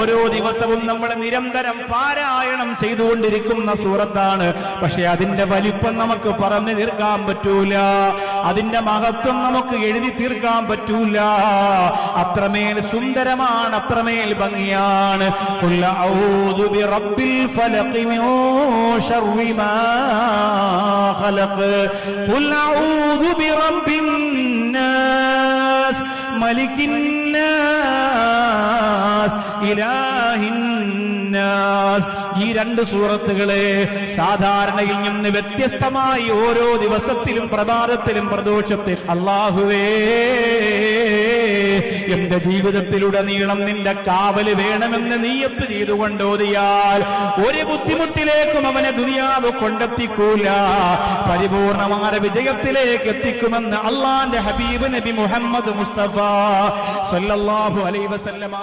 ഓരോ ദിവസവും നമ്മൾ നിരന്തരം പാരായണം ചെയ്തുകൊണ്ടിരിക്കുന്ന സൂറത്താണ്. പക്ഷെ അതിന്റെ വലിപ്പം നമുക്ക് പറഞ്ഞു തീർക്കാൻ പറ്റൂല. അതിന്റെ മഹത്വം നമുക്ക് എഴുതി തീർക്കാൻ പറ്റൂല. അത്രമേൽ സുന്ദരമാണ് അത്രമേൽ ഭംഗിയാണ്. ഖുൽ ഈ രണ്ട് സൂറത്തുകളെ സാധാരണയിൽ നിന്ന് വ്യത്യസ്തമായി ഓരോ ദിവസത്തിലും പ്രഭാതത്തിലും പ്രദോഷത്തിൽ അള്ളാഹുവേ എന്റെ ജീവിതത്തിലുടനീളം നിന്റെ കാവൽ വേണമെന്ന് നീയത്ത് ചെയ്തുകൊണ്ട് ഓതിയാൽ ഒരു ബുദ്ധിമുട്ടിലേക്കും അവനെ ദുനിയാവ് കൊണ്ടെത്തിക്കൂല. പരിപൂർണമായ വിജയത്തിലേക്ക് എത്തിക്കുമെന്ന് അള്ളാന്റെ ഹബീബ് നബി മുഹമ്മദ് മുസ്തഫ സല്ലല്ലാഹു അലൈഹി വസല്ലമ